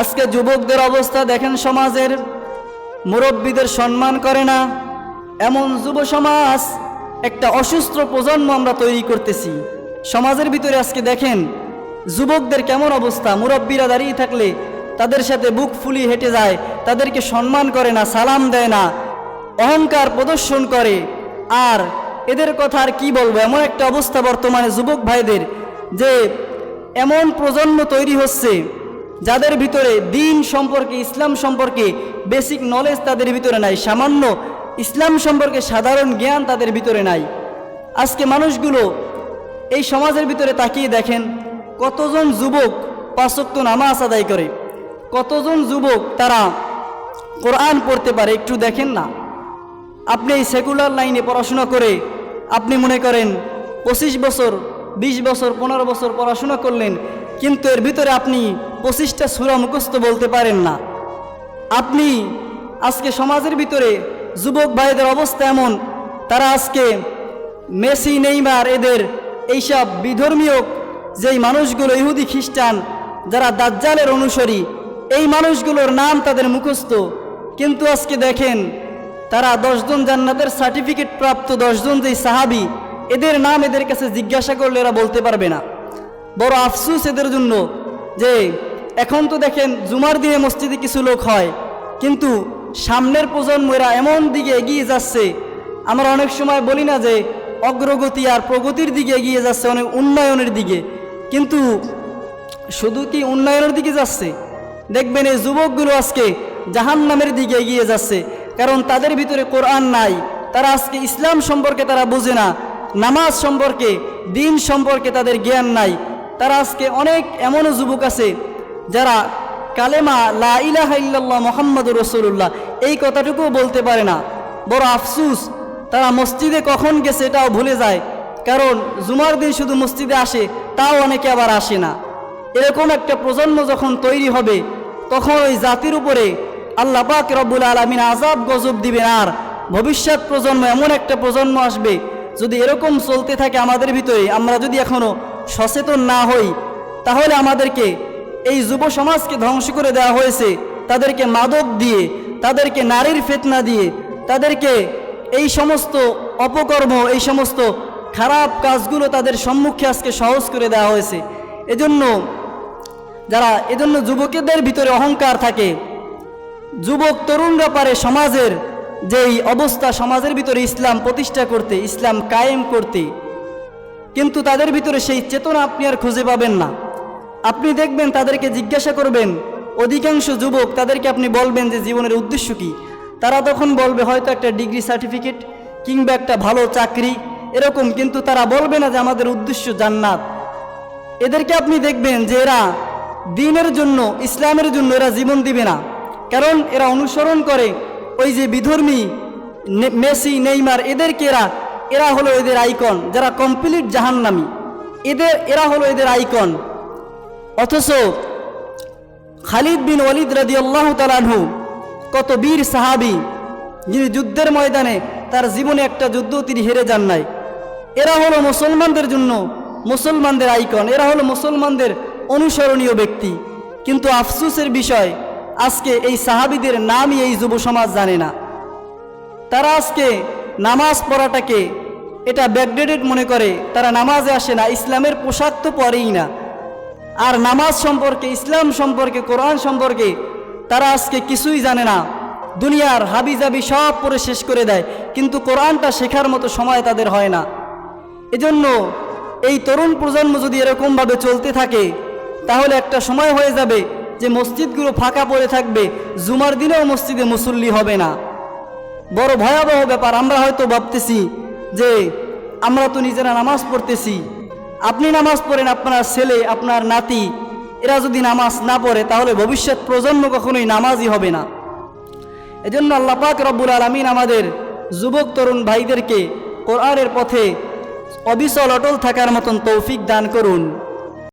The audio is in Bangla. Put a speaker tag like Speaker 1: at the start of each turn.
Speaker 1: আজকে যুবকদের অবস্থা দেখেন সমাজের মুরব্বীদের সম্মান করে না। এমন যুব সমাজ, একটা অসুস্থ প্রজন্ম আমরা তৈরি করতেছি। সমাজের ভিতরে আজকে দেখেন, যুবকদের কেমন অবস্থা? মুরব্বীরা দাঁড়িয়ে থাকলে তাদের সাথে বুক ফুলিয়ে হেঁটে যায়, তাদেরকে সম্মান করে না, সালাম দেয় না, অহংকার প্রদর্শন করে। আর এদের কথা আর কি বলব? এমন একটা অবস্থা বর্তমানে যুবক ভাইদের, যে এমন প্রজন্ম তৈরি হচ্ছে যাদের ভিতরে দিন সম্পর্কে, ইসলাম সম্পর্কে বেসিক নলেজ তাদের ভিতরে নাই, সামান্য ইসলাম সম্পর্কে সাধারণ জ্ঞান তাদের ভিতরে নাই। আজকে মানুষগুলো এই সমাজের ভিতরে তাকিয়ে দেখেন, কতজন যুবক পাঁচক্ত নামাজ আদায় করে, কতজন যুবক তারা কোরআন পড়তে পারে একটু দেখেন না। আপনি এই সেকুলার লাইনে পড়াশোনা করে আপনি মনে করেন পঁচিশ বছর, বিশ বছর, পনেরো বছর পড়াশোনা করলেন, কিন্তু এর ভিতরে আপনি পঁচিশটা সুরা মুখস্থ বলতে পারেন না। আপনি আজকে সমাজের ভিতরে যুবক ভাইদের অবস্থা এমন, তারা আজকে মেসি, নেইমার এদের এইসব বিধর্মীয় যেই মানুষগুলো ইহুদি খ্রিস্টান, যারা দাজ্জালের অনুসারী, এই মানুষগুলোর নাম তাদের মুখস্থ। কিন্তু আজকে দেখেন, তারা দশজন জান্নাতের সার্টিফিকেট প্রাপ্ত দশজন যেই সাহাবি, এদের নাম এদের কাছে জিজ্ঞাসা করলে এরা বলতে পারবে না। বড় আফসুস এদের জন্য যে এখন তো দেখেন জুমার দিনে মসজিদে কিছু লোক হয়, কিন্তু সামনের প্রজন্ম এরা এমন দিকে এগিয়ে যাচ্ছে, আমরা অনেক সময় বলি না যে অগ্রগতি আর প্রগতির দিকে এগিয়ে যাচ্ছে, অনেক উন্নয়নের দিকে। কিন্তু শুধু কি উন্নয়নের দিকে যাচ্ছে? দেখবেন এই যুবকগুলো আজকে জাহান নামের দিকে এগিয়ে যাচ্ছে, কারণ তাদের ভিতরে কোরআন নাই, তারা আজকে ইসলাম সম্পর্কে তারা বোঝে না, নামাজ সম্পর্কে, দিন সম্পর্কে তাদের জ্ঞান নাই, তারা আজকে অনেক এমনও যুবক আছে যারা কালেমা লা ইলাহা ইল্লাল্লাহ মোহাম্মদুর রসুল্লাহ এই কথাটুকুও বলতে পারে না। বড় আফসুস, তারা মসজিদে কখন গেছে এটাও ভুলে যায়। কারণ জুমার দিন শুধু মসজিদে আসে, তাও অনেকে আবার আসে না। এরকম একটা প্রজন্ম যখন তৈরি হবে, তখন ওই জাতির উপরে আল্লাহ পাক রব্বুল আলমিন আজাব গজব দিবেন। আর ভবিষ্যৎ প্রজন্ম এমন একটা প্রজন্ম আসবে, যদি এরকম চলতে থাকে আমাদের ভিতরে, আমরা যদি এখনও সচেতন না হই, তাহলে আমাদেরকে এই যুব সমাজকে ধ্বংস করে দেওয়া হয়েছে। তাদেরকে মাদক দিয়ে, তাদেরকে নারীর ফেতনা দিয়ে, তাদেরকে এই সমস্ত অপকর্ম, এই সমস্ত খারাপ কাজগুলো তাদের সম্মুখে আজকে সহজ করে দেওয়া হয়েছে। এজন্য যারা, এজন্য যুবকেদের ভিতরে অহংকার থাকে। যুবক তরুণরা পারে সমাজের যেই অবস্থা, সমাজের ভিতরে ইসলাম প্রতিষ্ঠা করতে, ইসলাম কায়েম করতে। কিন্তু তাদের ভিতরে সেই চেতনা আপনি আর খুঁজে পাবেন না। আপনি দেখবেন তাদেরকে জিজ্ঞাসা করবেন, অধিকাংশ যুবক তাদেরকে আপনি বলবেন যে জীবনের উদ্দেশ্য কি? তারা তখন বলবে, হয়তো একটা ডিগ্রি সার্টিফিকেট কিংবা একটা ভালো চাকরি। এরকম কিন্তু তারা বলবে না যে আমাদের উদ্দেশ্য জান্নাত। এদেরকে আপনি দেখবেন যে এরা দিনের জন্য, ইসলামের জন্য এরা জীবন দিবে না। কারণ এরা অনুসরণ করে ওই যে বিধর্মী মেসি, নেইমার, এদেরকে এরা এরা হলো এদের আইকন, যারা কমপ্লিট জাহান্নামি। এদের, এরা হলো এদের আইকন। অথচ খালিদ বিন ওয়ালিদ রাদি আল্লাহ তালানহু কত বীর সাহাবি, যিনি যুদ্ধের ময়দানে তার জীবনে একটা যুদ্ধ তিনি হেরে যান নাই। এরা হলো মুসলমানদের জন্য মুসলমানদের আইকন, এরা হলো মুসলমানদের অনুসরণীয় ব্যক্তি। কিন্তু আফসুসের বিষয়, আজকে এই সাহাবিদের নামই এই যুব সমাজ জানে না। তারা আজকে নামাজ পড়াটাকে, এটা ব্যাকডেটেড মনে করে, তারা নামাজে আসে না, ইসলামের পোশাক তো পরেই না। আর নামাজ সম্পর্কে, ইসলাম সম্পর্কে, কোরআন সম্পর্কে তারা আজকে কিছুই জানে না। দুনিয়ার হাবিজাবি সব পরে শেষ করে দেয়, কিন্তু কোরআনটা শেখার মতো সময় তাদের হয় না। এজন্য এই তরুণ প্রজন্ম যদি এরকমভাবে চলতে থাকে, তাহলে একটা সময় হয়ে যাবে যে মসজিদগুলো ফাঁকা পড়ে থাকবে, জুমার দিনেও মসজিদে মুসল্লি হবে না। বড় ভয়াবহ ব্যাপার, আমরা হয়তো ভাবতেছি যে আমরা তো নিজেরা নামাজ পড়তেছি। আপনি নামাজ পড়েন, আপনার ছেলে, আপনার নাতি, এরা যদি নামাজ না পড়ে, তাহলে ভবিষ্যৎ প্রজন্ম কখনোই নামাজই হবে না। এজন্য আল্লাহ পাক রব্বুল আলমিন আমাদের যুবক, তরুণ ভাইদেরকে কোরআনের পথে অবিচল, অটল থাকার মতন তৌফিক দান করুন।